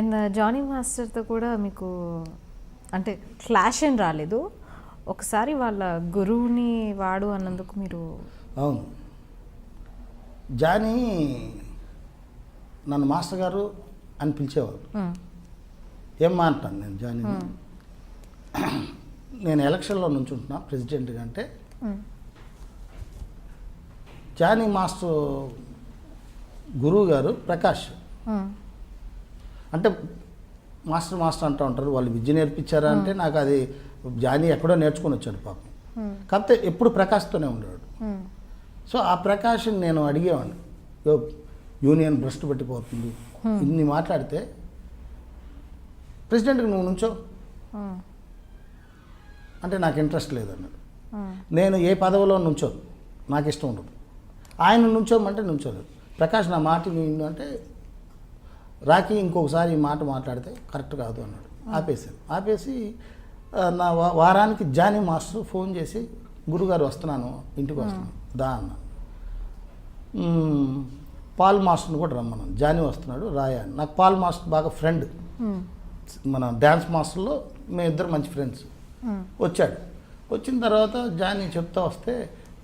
And Jonny మాస్టర్తో కూడా మీకు అంటే క్లాష్ ఏం రాలేదు. ఒకసారి వాళ్ళ గురువుని వాడు అన్నందుకు మీరు అవును. జానీ నన్ను మాస్టర్ గారు అని పిలిచేవారు. ఏం మాంటాను నేను జానీ నేను ఎలక్షన్లో నుంచుంటున్నా ప్రెసిడెంట్గా అంటే. మ్మ్. జానీ మాస్టర్ గురువు గారు ప్రకాష్. అంటే మాస్టర్ మాస్టర్ అంటూ ఉంటారు వాళ్ళు విద్య నేర్పించారా అంటే నాకు అది జానీ ఎక్కడో నేర్చుకొని వచ్చాడు పాపం. కాకపోతే ఎప్పుడు ప్రకాష్తోనే ఉండేవాడు. సో ఆ ప్రకాశం నేను అడిగేవాడిని "యో, యూనియన్ భ్రష్టు పట్టిపోతుంది. ఇన్ని మాట్లాడితే ప్రెసిడెంట్కి నువ్వు నుంచో. అంటే నాకు ఇంట్రెస్ట్ లేదన్నాడు. నేను ఏ పదవిలో నుంచో నాకు ఇష్టం ఉండదు. ఆయన నుంచోమంటే నుంచోలేదు. ప్రకాష్ నా మాట విను అంటే రాకి ఇంకొకసారి ఈ మాట మాట్లాడితే కరెక్ట్ కాదు అన్నాడు ఆపేసాను ఆపేసి నా వారానికి జానీ మాస్టర్ ఫోన్ చేసి గురుగారు వస్తున్నాను ఇంటికి వస్తున్నాను దా అన్న పాల్ మాస్టర్ని కూడా రమ్మన్నాను జానీ వస్తున్నాడు రాయా. నాకు పాల్ మాస్టర్ బాగా ఫ్రెండ్. మన డ్యాన్స్ మాస్టర్లో మేమిద్దరు మంచి ఫ్రెండ్స్. వచ్చాడు వచ్చిన తర్వాత జానీ చెప్తా వస్తే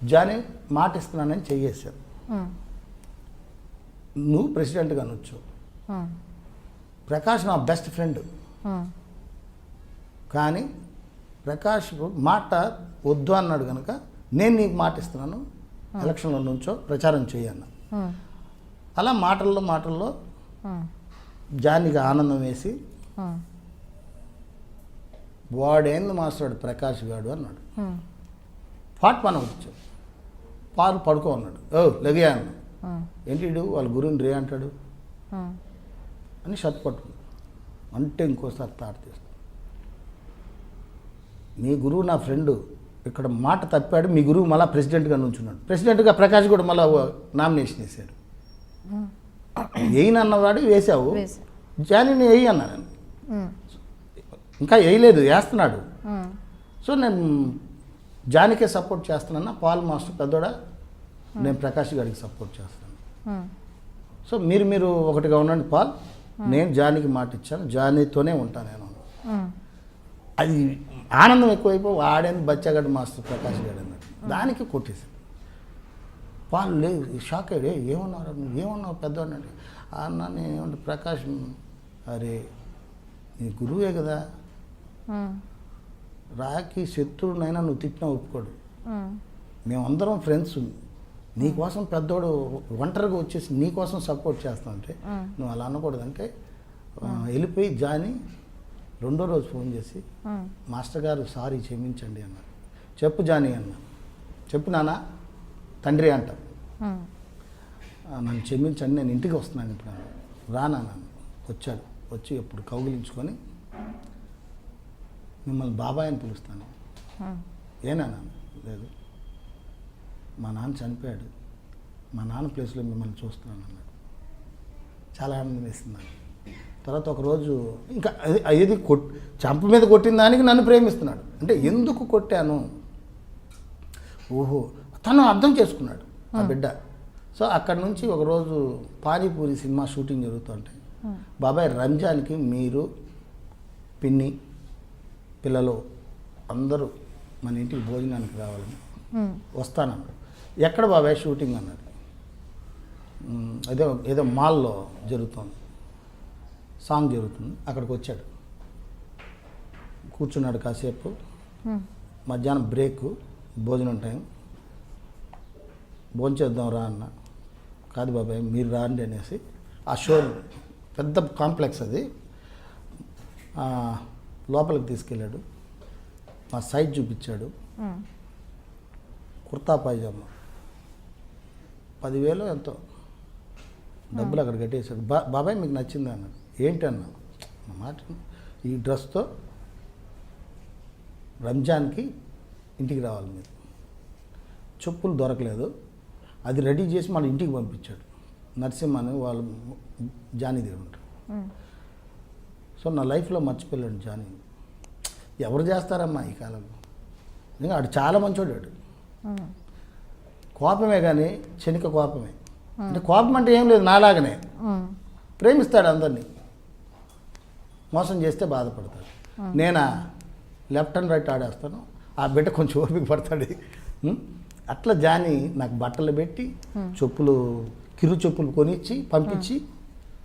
జానీ మాట ఇస్తున్నానని చెయ్యేశారు మ్మ్. నువ్వు ప్రెసిడెంట్గా అనొచ్చు. ప్రకాష్ నా బెస్ట్ ఫ్రెండ్. కానీ ప్రకాష్ మాట వద్దు అన్నాడు కనుక నేను నీకు మాట ఇస్తున్నాను ఎలక్షన్లో నుంచో ప్రచారం చేయన్న. అలా మాటల్లో మాటల్లో. జానీకి ఆనందం వేసి. వాడేంది మాస్టాడు ప్రకాష్ గాడు అన్నాడు. పాట్ పని వచ్చాడు పాలు పడుకో అన్నాడు ఓ లెగయా అన్నాడు. ఏంటి వాళ్ళ గురువుని రే అంటాడు. అని షర్ట్ పట్టుకుంది. అంటే ఇంకోసారి తీస్తాను మీ గురువు నా ఫ్రెండ్ ఇక్కడ మాట తప్పాడు మీ గురువు మళ్ళీ ప్రెసిడెంట్గా నుంచున్నాడు. ప్రెసిడెంట్గా ప్రకాష్ కూడా మళ్ళీ నామినేషన్ వేసాడు మ్మ్. వేయను అన్నవాడు వేసావు వేసా. జానీని వేయి అన్నా నేను. ఇంకా వేయలేదు వేస్తున్నాడు. సో నేను జానీకే సపోర్ట్ చేస్తున్నాను? పాల్ మాస్టర్ పెద్దోడా? నేను ప్రకాష్ గారికి సపోర్ట్ చేస్తాను. సో మీరు మీరు ఒకటిగా ఉండండి పాల్. నేను జానీకి మాట ఇచ్చాను జానీతోనే ఉంటాను నేను. అది ఆనందం ఎక్కువైపో వాడేంది బచ్చగాడు మాస్టర్ ప్రకాష్ గారు అన్నాడు దానికి కొట్టేశాడు పాలు లేదు షాక్ అయ్యాడు "ఏ, ఏమన్నారు? నువ్వు ఏమన్నావు పెద్ద అన్నాడు అన్న నేను ప్రకాష్ అరే నీ గురువే కదా. రాకి శత్రువునైనా నువ్వు తిట్టినా ఒప్పుకోడు. మ్మ్. మేమందరం ఫ్రెండ్స్ నీకోసం పెద్దోడు ఒంటరిగా వచ్చేసి నీకోసం సపోర్ట్ చేస్తానంటే. నువ్వు అలా అనకూడదంటే వెళ్ళిపోయి జాని రెండో రోజు ఫోన్ చేసి. మాస్టర్ గారు సారీ క్షమించండి అన్నారు చెప్పు జాని అన్న చెప్పు నాన్న తండ్రి అంట మ్మ్. "ఆ, నన్ను క్షమించండి నేను ఇంటికి వస్తున్నాను ఇప్పుడు. రానా నాన్న వచ్చాడు వచ్చి ఇప్పుడు కౌగిలించుకొని మిమ్మల్ని బాబాయ్ అని పిలుస్తాను. ఏనా నాన్న లేదు మా నాన్న చనిపోయాడు. మా నాన్న ప్లేస్లో మిమ్మల్ని చూస్తున్నాను అన్నాడు. చాలా ఆనందం వేసింది నాకు తర్వాత ఒకరోజు ఇంకా అది ఏది కొట్ చంప మీద కొట్టిన దానికి నన్ను ప్రేమిస్తున్నాడు. అంటే ఎందుకు కొట్టాను? ఓహో తను అర్థం చేసుకున్నాడు ఆ బిడ్డ. సో అక్కడ నుంచి ఒకరోజు పానీపూరి సినిమా షూటింగ్ జరుగుతుంటే మ్మ్. బాబాయ్ రంజాన్కి మీరు పిన్ని పిల్లలు అందరూ మన ఇంటికి భోజనానికి రావాలని. వస్తానన్నాడు. ఎక్కడ బాబాయ్ షూటింగ్ అన్నాడు? "మ్, ఏదో ఏదో మాల్లో జరుగుతుంది. సాంగ్ జరుగుతుంది. అక్కడికి వచ్చాడు. కూర్చున్నాడు కాసేపు. మధ్యాహ్నం బ్రేక్ భోజనం టైం. భోంచేద్దాం రా అన్న. కాదు బాబాయ్ మీరు రాండి అనేసి. ఆ షో పెద్ద కాంప్లెక్స్ అది. లోపలికి తీసుకెళ్ళాడు. మా సైజ్ చూపించాడు. కుర్తా పైజామా. పదివేలు ఎంతో. డబ్బులు అక్కడ కట్టేశాడు. బా బాబాయ్ మీకు నచ్చిందా అన్నాడు. ఏంటి అన్నా మాట. ఈ డ్రెస్తో రంజాన్కి ఇంటికి రావాలి మీరు. చెప్పులు దొరకలేదు. అది రెడీ చేసి మళ్ళీ ఇంటికి పంపించాడు. నరసింహ అని వాళ్ళు జానీ దగ్గర ఉంటారు. సో నా లైఫ్లో మర్చిపోయాడు జానీ. ఎవరు చేస్తారమ్మా ఈ కాలంలో? నిజంగా ఆడు చాలా మంచోడు వాడు. మ్మ్. కోపమే కానీ క్షణిక కోపమే. అంటే కోపం అంటే ఏం లేదు నాలాగనే. ప్రేమిస్తాడు అందరినీ. మోసం చేస్తే బాధపడతాడు. నేనా? లెఫ్ట్ అండ్ రైట్ ఆడేస్తాను. ఆ బిడ్డ కొంచెం ఓపిక పడతాడు. అట్లా జాని నాకు బట్టలు పెట్టి చెప్పులు కిరు చెప్పులు కొనిచ్చి పంపించి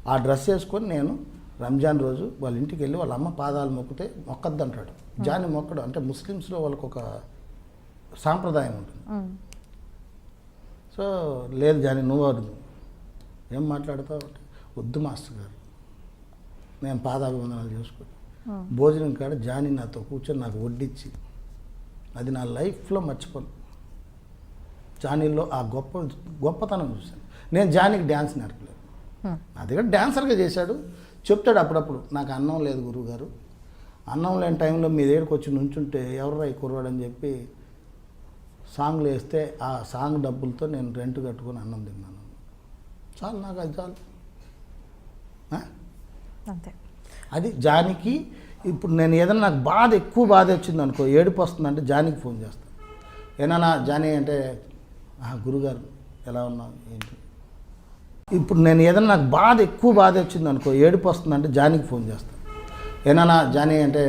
ఆ డ్రెస్ వేసుకొని నేను రంజాన్ రోజు వాళ్ళ ఇంటికి వెళ్ళి వాళ్ళ అమ్మ పాదాలు మొక్కితే మొక్కద్దు అంటాడు జాని మొక్కడు. అంటే ముస్లిమ్స్లో వాళ్ళకు ఒక సాంప్రదాయం ఉంటుంది. సో లేదు జాని నువ్వు వద్దు ఏం మాట్లాడతావు? వద్దు మాస్టర్ గారు. నేను పాదాభివందనాలు చేసుకో ఉమ్, భోజనం కాడ జాని నాతో కూర్చొని నాకు వడ్డించి అది నా లైఫ్లో మర్చిపోను. జానీలో ఆ గొప్ప గొప్పతనం చూశాను. నేను జానీకి డ్యాన్స్ నేర్పలేదు. నా దగ్గర డ్యాన్సర్గా చేశాడు. చెప్తాడు అప్పుడప్పుడు నాకు అన్నం లేదు గురువుగారు. అన్నం లేని టైంలో మీ దగ్గరికి వచ్చి నుంచుంటే ఎవరు ఈ కుర్రాడు? అని చెప్పి సాంగ్లు వేస్తే ఆ సాంగ్ డబ్బులతో నేను రెంట్ కట్టుకొని అన్నం తిన్నాను. చాలు నాకు అది చాలు? అంతే. అది జానికి ఇప్పుడు నేను ఏదైనా నాకు బాధ ఎక్కువ బాధ వచ్చింది అనుకో ఏడుపు వస్తుందంటే జానికి ఫోన్ చేస్తాను ఏనా జానీ అంటే "ఆ, గురుగారు ఎలా ఉన్నావు? ఏంటి? ఇప్పుడు నేను ఏదైనా నాకు బాధ ఎక్కువ బాధ వచ్చింది అనుకో ఏడుపు వస్తుందంటే జానికి ఫోన్ చేస్తాను ఏనా జానీ అంటే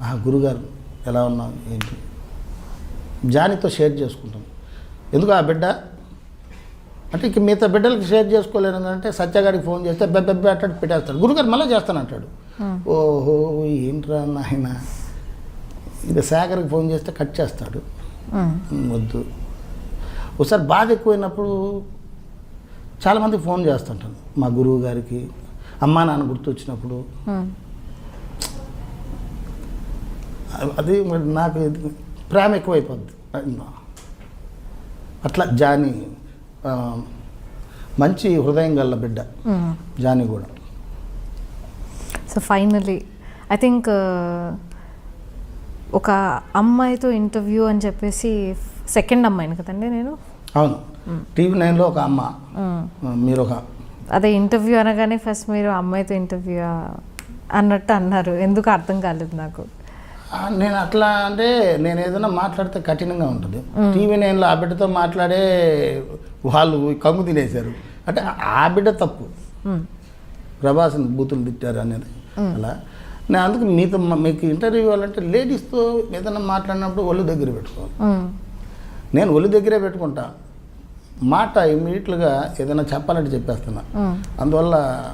"ఆ, గురుగారు ఎలా ఉన్నావు? ఏంటి? జానీతో షేర్ చేసుకుంటాను ఎందుకు ఆ బిడ్డ? అంటే ఇక మిగతా బిడ్డలకి షేర్ చేసుకోలేను అంటే సత్యగాడికి ఫోన్ చేస్తే బెబ్బెబ్బే అట్టాడు పెట్టేస్తాడు. గురుగారు మళ్ళీ చేస్తాను అంటాడు. ఉమ్, ఓహో ఏంట్రా నాయన? ఇది శేఖర్కి ఫోన్ చేస్తే కట్ చేస్తాడు. వద్దు. ఒకసారి బాధ ఎక్కువైనప్పుడు చాలామందికి ఫోన్ చేస్తుంటాను. మా గురువు గారికి అమ్మా నాన్న గుర్తొచ్చినప్పుడు. అది నాకు ఇది ప్రేమ ఎక్కువైపోద్ది. అట్లా జాని మంచి హృదయం గల బిడ్డ. జాని కూడా. సో ఫైనలీ ఐ థింక్ ఒక అమ్మాయితో ఇంటర్వ్యూ అని చెప్పేసి సెకండ్ అమ్మాయిని కదండి నేను? అవును. టీవీ నైన్లో ఒక అమ్మ. మీరు ఒక అదే ఇంటర్వ్యూ అనగానే ఫస్ట్ మీరు అమ్మాయితో ఇంటర్వ్యూ అన్నట్టు అన్నారు. ఎందుకు అర్థం కాలేదు నాకు? నేను అట్లా అంటే నేను ఏదైనా మాట్లాడితే కఠినంగా ఉంటుంది. టీవీ నైన్లో ఆ బిడ్డతో మాట్లాడే వాళ్ళు కమ్ము తినేశారు. అంటే ఆ బిడ్డ తప్పు. ప్రభాస్ని బూతులు తిట్టారు అనేది. అలా. నేను అందుకు మీతో మీకు ఇంటర్వ్యూ ఇవ్వాలంటే లేడీస్తో ఏదైనా మాట్లాడినప్పుడు ఒళ్ళు దగ్గర పెట్టుకోవాలి. నేను ఒళ్ళు దగ్గరే పెట్టుకుంటా. మాట ఇమ్మీడియట్గా ఏదైనా చెప్పాలంటే చెప్పేస్తున్నా. అందువల్ల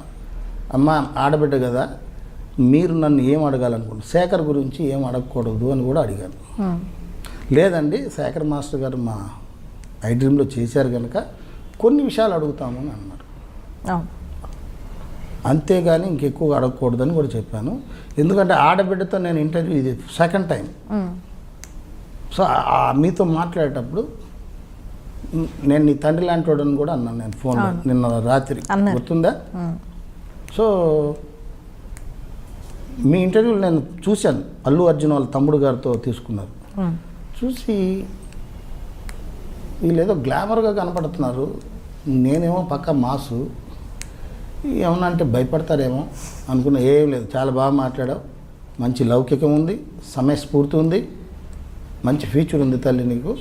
అమ్మ ఆడబిడ్డ కదా. మీరు నన్ను ఏం అడగాలనుకుంటున్నారు శేఖర్ గురించి ఏం అడగకూడదు అని కూడా అడిగాను. లేదండి శేఖర్ మాస్టర్ గారు మా ఐ డ్రీమ్లో చేశారు కనుక కొన్ని విషయాలు అడుగుతామని అన్నారు అంతేగాని ఇంకెక్కువ అడగకూడదని కూడా చెప్పాను ఎందుకంటే ఆడబిడ్డతో నేను ఇంటర్వ్యూ ఇది సెకండ్ టైం. సో మీతో మాట్లాడేటప్పుడు నేను నీ తండ్రి లాంటి వాడని కూడా అన్నాను నేను అవును. నిన్న రాత్రి. గుర్తుందా. సో మీ ఇంటర్వ్యూలు నేను చూశాను. అల్లు అర్జున్ వాళ్ళ తమ్ముడు గారితో తీసుకున్నారు. చూసి వీళ్ళు ఏదో గ్లామర్గా కనపడుతున్నారు. నేనేమో పక్క మాసు. ఏమన్నా అంటే భయపడతారేమో అనుకున్న. ఏం లేదు చాలా బాగా మాట్లాడావు. మంచి లౌకికం ఉంది సమయస్ఫూర్తి ఉంది. మంచి ఫ్యూచర్ ఉంది తల్లి నీకు.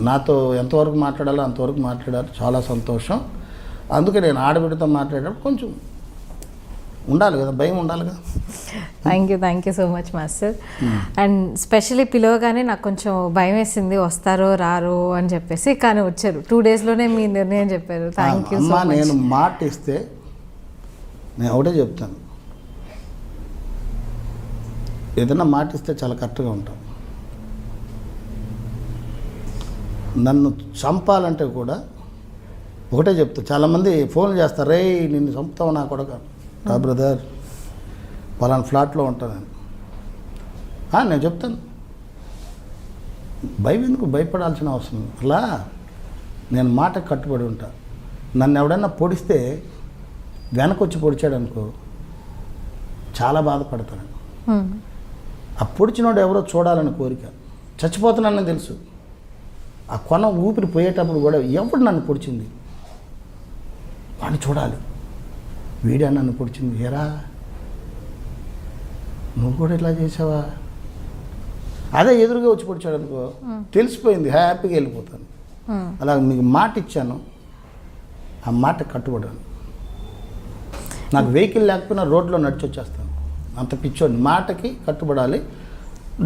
నాతో ఎంతవరకు మాట్లాడాలో అంతవరకు మాట్లాడారు. చాలా సంతోషం. అందుకే నేను ఆడబిడ్డతో మాట్లాడేటప్పుడు కొంచెం ఉండాలి కదా భయం ఉండాలి కదా. Thank you thank you so much master and specially పిలవగానే నాకు కొంచెం భయం వేసింది వస్తారో రారో అని చెప్పేసి. కానీ వచ్చారు. టూ డేస్లోనే మీ నిర్ణయం చెప్పారు. థ్యాంక్ యూ నేను మాట ఇస్తే నేను ఒకటే చెప్తాను. ఏదైనా మాట ఇస్తే చాలా కరెక్ట్గా ఉంటాం. నన్ను చంపాలంటే కూడా ఒకటే చెప్తా. చాలామంది ఫోన్ చేస్తారు రే నిన్ను చంపుతావు నా కొడక. రా బ్రదర్ పలానా ఫ్లాట్లో ఉంటాను నేను "ఆ, నేను చెప్తాను. భయం ఎందుకు? భయపడాల్సిన అవసరం. అలా నేను మాట కట్టుబడి ఉంటా. నన్ను ఎవడన్నా పొడిస్తే వెనకొచ్చి పొడిచాడు అనుకో చాలా బాధపడతాను. ఆ పొడిచినోడు ఎవరో చూడాలని కోరిక. చచ్చిపోతున్నానని తెలుసు. ఆ కొన ఊపిరి పోయేటప్పుడు కూడా ఎవడు నన్ను పొడిచింది? వాడిని చూడాలి. వీడా నన్ను పొడిచింది. ఎరా నువ్వు కూడా ఇట్లా చేసావా? అదే ఎదురుగా వచ్చి పొడిచాడు అనుకో. తెలిసిపోయింది హ్యాపీగా వెళ్ళిపోతాను. అలా మీకు మాట ఇచ్చాను. ఆ మాట కట్టుబడాను నాకు వెహికల్ లేకపోయినా రోడ్లో నడిచి వచ్చేస్తాను. అంత పిచ్చోడిని. మాటకి కట్టుబడాలి.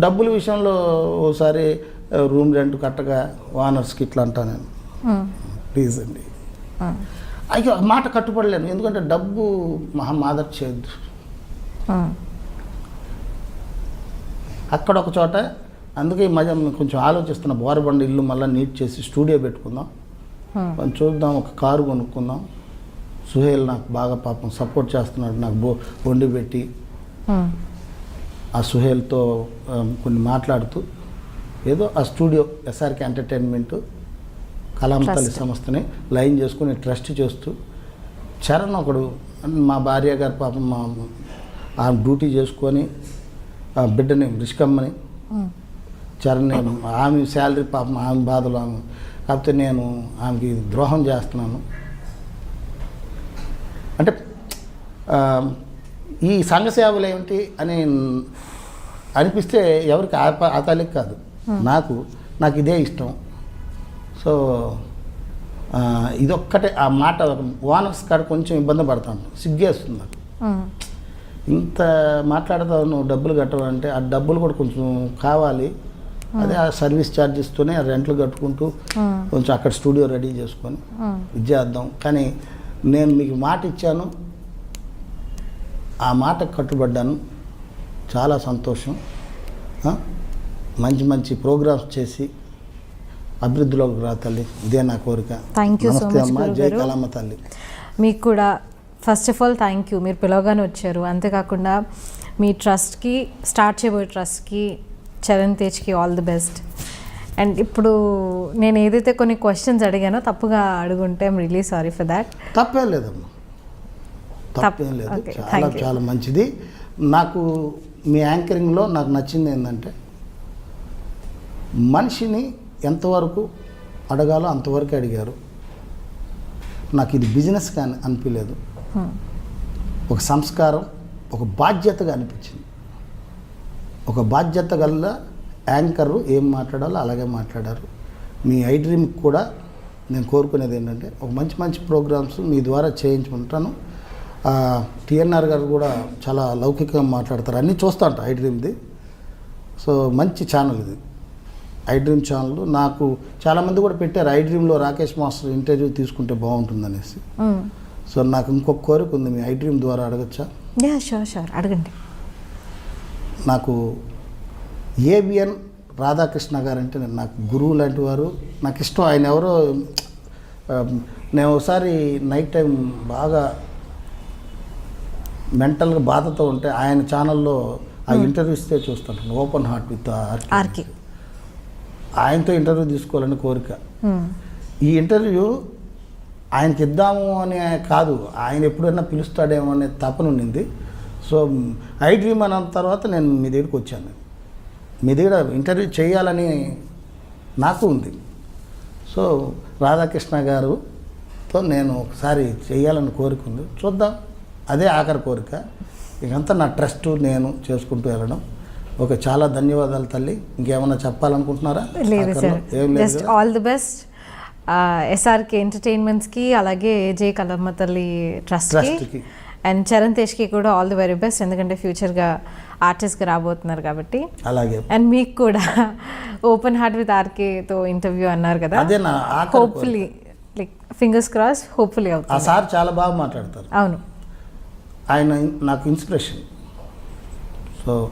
డబ్బుల విషయంలో ఓసారి రూమ్ రెంట్ కట్టగా ఓనర్స్కి ఇట్లా అంటా నేను. ప్లీజ్ అండి. ఆ మాట కట్టుబడలేను. ఎందుకంటే డబ్బు మహా మాదర్ చేయద్దు. అక్కడ ఒక చోట అందుకే ఈ మధ్య కొంచెం ఆలోచిస్తున్న బోరబండ ఇల్లు మళ్ళీ నీట్ చేసి స్టూడియో పెట్టుకుందాం. కొంచెం చూద్దాం ఒక కారు కొనుక్కుందాం సుహేల్ నాకు బాగా పాపం సపోర్ట్ చేస్తున్నాడు నాకు బో వండి పెట్టి. ఆ సుహేల్తో కొన్ని మాట్లాడుతూ ఏదో ఆ స్టూడియో ఎస్ఆర్కే ఎంటర్టైన్మెంట్ Trust. సంస్థని లైన్ చేసుకుని ట్రస్ట్ చేస్తూ చరణ్ ఒకడు మా భార్య గారు పాపం మా ఆ డ్యూటీ చేసుకొని బిడ్డని రిష్కమ్మని మ్మ్. చరణ్ ఆమె శాలరీ పాపం ఆమె బాధలు ఆమె కాకపోతే నేను ఆమెకి ద్రోహం చేస్తున్నాను. అంటే ఈ సంఘ సేవలు ఏమిటి అని అనిపిస్తే ఎవరికి ఆతాలికి కాదు. నాకు నాకు ఇదే ఇష్టం. సో ఇదొక్కటే ఆ మాట ఓనర్స్ కాడ కొంచెం ఇబ్బంది పడతాను. సిగ్గేస్తుంది నాకు. ఇంత మాట్లాడతావు నువ్వు డబ్బులు కట్టవాలంటే ఆ డబ్బులు కూడా కొంచెం కావాలి. అదే ఆ సర్వీస్ ఛార్జెస్తోనే ఆ రెంట్లు కట్టుకుంటూ. కొంచెం అక్కడ స్టూడియో రెడీ చేసుకొని. ఇది చేద్దాం కానీ నేను మీకు మాట ఇచ్చాను. ఆ మాటకు కట్టుబడ్డాను. చాలా సంతోషం? మంచి మంచి ప్రోగ్రామ్స్ చేసి అభివృద్ధిలోకి రా తల్లి. ఇదే నా కోరిక. You so నమస్తే అమ్మ. జై తల్లి. మీకు కూడా first of all thank you మీరు పిలవగానే వచ్చారు. అంతేకాకుండా మీ ట్రస్ట్కి స్టార్ట్ చేయబోయే ట్రస్ట్కి చరణ్ తేజ్కి ఆల్ ది బెస్ట్ అండ్ ఇప్పుడు నేను ఏదైతే కొన్ని క్వశ్చన్స్ అడిగానో తప్పుగా అడుగుంటే I'm really sorry for that తప్పేం లేదమ్మా. తప్పేం లేదు. చాలా. చాలా మంచిది. నాకు మీ యాంకరింగ్లో నాకు నచ్చింది ఏంటంటే మనిషిని ఎంతవరకు అడగాలో అంతవరకు అడిగారు. నాకు ఇది బిజినెస్ కానీ అనిపించలేదు ఒక సంస్కారం ఒక బాధ్యతగా అనిపించింది. ఒక బాధ్యత గల యాంకరు ఏం మాట్లాడాలో అలాగే మాట్లాడారు. మీ ఐ డ్రీమ్కి కూడా నేను కోరుకునేది ఏంటంటే ఒక మంచి మంచి ప్రోగ్రామ్స్ మీ ద్వారా చేయించుకుంటాను. టిఎన్ఆర్ గారు కూడా చాలా లౌకికంగా మాట్లాడతారు. అన్నీ చూస్తా ఉంటా ఐ డ్రీమ్ది. సో మంచి ఛానల్ ఇది. ఐ డ్రీమ్ ఛానల్ నాకు చాలామంది కూడా పెట్టారు ఐ డ్రీమ్లో రాకేష్ మాస్టర్ ఇంటర్వ్యూ తీసుకుంటే బాగుంటుందనేసి. సో నాకు ఇంకొక కోరిక ఉంది. మీ ఐ డ్రీమ్ ద్వారా అడగచ్చా? యా షూర్ షూర్ అడగండి. నాకు ఏబిఎన్ రాధాకృష్ణ గారు అంటే నాకు గురువు లాంటి వారు. నాకు ఇష్టం. ఆయన ఎవరో నేను ఒకసారి నైట్ టైం బాగా మెంటల్గా బాధతో ఉంటే ఆయన ఛానల్లో ఆ ఇంటర్వ్యూ ఇస్తే చూస్తాను. ఓపెన్ హార్ట్ విత్ ఆర్కి. ఆయనతో ఇంటర్వ్యూ తీసుకోవాలని కోరిక. Hmm. ఈ ఇంటర్వ్యూ ఆయనకి ఇద్దాము అని కాదు ఆయన ఎప్పుడైనా పిలుస్తాడేమో అనే తపన ఉండింది. సో ఐ డ్రీమ్ అన్న తర్వాత నేను మీ దగ్గరికి వచ్చాను. మీ దగ్గర ఇంటర్వ్యూ చేయాలని నాకు ఉంది. సో రాధాకృష్ణ గారుతో నేను ఒకసారి చేయాలని కోరిక ఉంది. చూద్దాం. అదే ఆఖరి కోరిక. ఇకంతా నా ట్రస్ట్ నేను చేసుకుంటూ వెళ్ళడం. ఓకే చాలా ధన్యవాదాలు తల్లి. ఇంకేమన్నా చెప్పాలనుకుంటున్నారా? ఏం లేదు? ఆల్ ది బెస్ట్ ఎస్ఆర్కే ఎంటర్టైన్మెంట్స్కి అలాగే జే కలమ్మ తల్లి ట్రస్ట్కి. అండ్ చరణ్ తేజ్కి కూడా ఆల్ ది వెరీ బెస్ట్ ఎందుకంటే ఫ్యూచర్గా ఆర్టిస్ట్గా రాబోతున్నారు కాబట్టి. అలాగే. అండ్ మీకు కూడా ఓపెన్ హార్ట్ విత్ ఆర్కేతో ఇంటర్వ్యూ అన్నారు కదా. Hopefully like fingers cross hopefully ఆ అవుతుంది. సార్ చాలా బాగా మాట్లాడతారు. అవును. ఆయన నాకు ఇన్స్పిరేషన్ సో